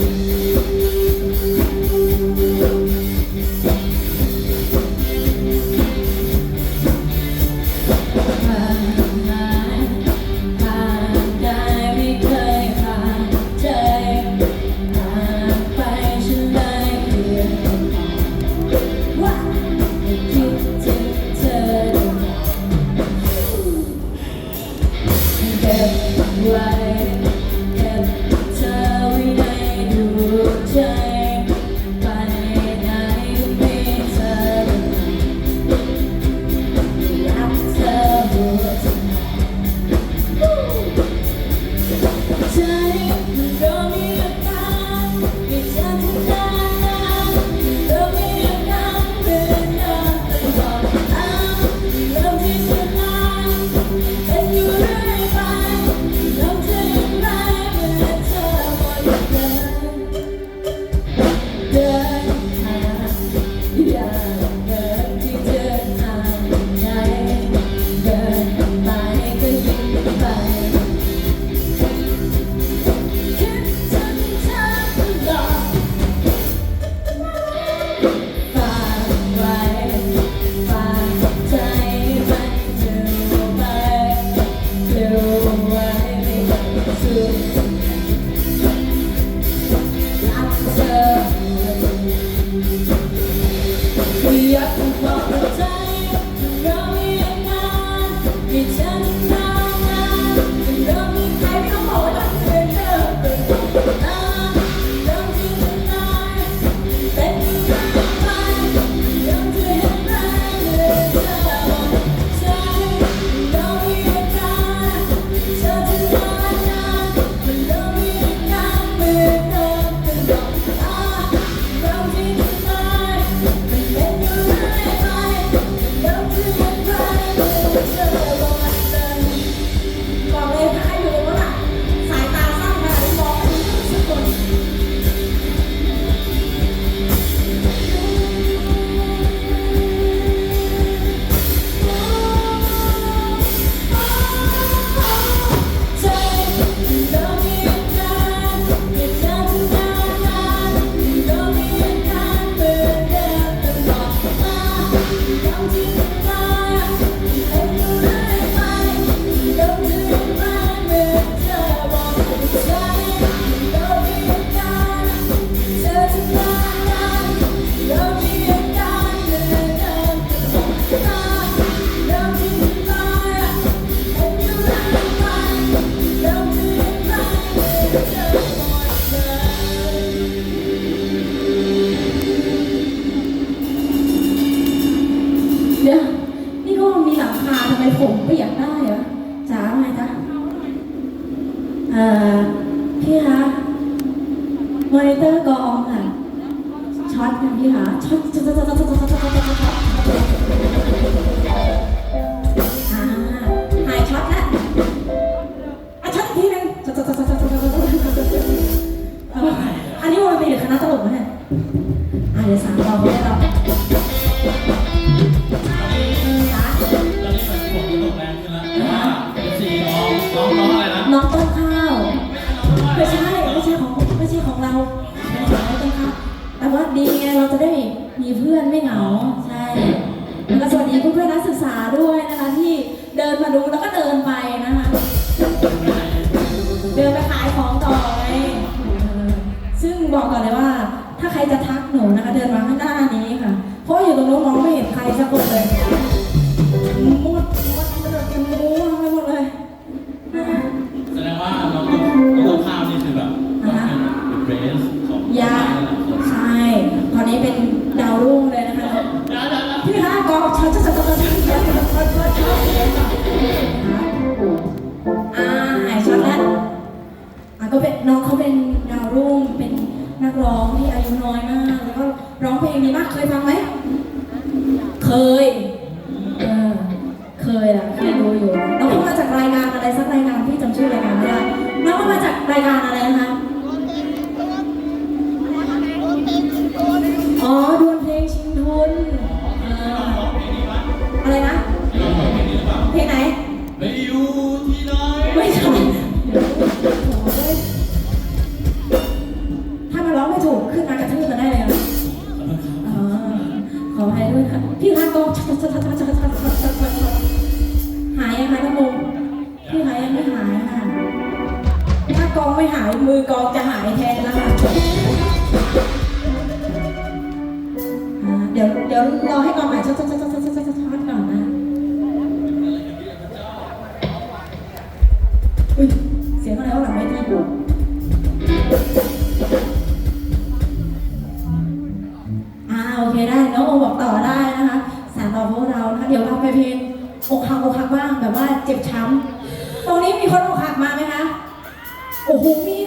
you. ได้เหรอจ๋าไงจ๊ะเอ่อพี่คะมอนิเตอร์กองค่ะช็อตค่ะพี่คะช็อตช็อตช็อตช็อตช็อตช็อตช็อตช็อตช็อตช็อตอ่าหายช็อตแล้วอะช็อตอีกทีหนึงช็อตช็อตช็อตช็อตช็อตช็อตช็อตช็อตอันนี้วงดนตรีหรือคณะตลกวะเนี่ยอะเดี๋ยวสามเราไม่ได้เราจ๋าตอน เราเป็นของน้องต้นข้าวแต่ว่าดีไงเราจะได้มีเพื่อนไม่เหงา ใช่ แล้วก็สวัสดีเพื่อนๆนักศึกษาด้วยนะคะ ที่เดินมาดูแล้วก็เดินไปนะคะ เดินไปขายของต่อไงเออซึ่งบอกก่อนเลยว่า ถ้าใครจะทักหนูนะคะ เดินมาข้างหน้านี้ค่ะ เพราะว่าอยู่ตรงนู้นมองไม่เห็นใครสักคนเลย นน้องเขาเป็นดาวรุ่งเป็นนักร้องที่อายุน้อยมาก แล้วก็ร้องเพลงดีมากเคยฟังไหมเคยเออเคยอะเคยดูอยู่น้องเพิ่งมาจากรายการอะไรสักรายการพี่จำชื่อรายการไม่ได้น้องมาจากรายการอะไรนะคะ ถูกขึ้นมากระทืบมาได้เลยครับขออภัยด้วยครับพี่คะกองหายยังคะน้ำมงพี่หายยังไม่หายค่ะ ถ้ากองไม่หายมือกองจะหายแทนแล้วค่ะเดี๋ยวเดี๋ยวรอให้กองหายชัก เดี๋ยวเราไปเพลงอกหักอกหักบ้างแบบว่าเจ็บช้ำตรงนี้มีคนอกหักมาไหมคะ โอ้โหมี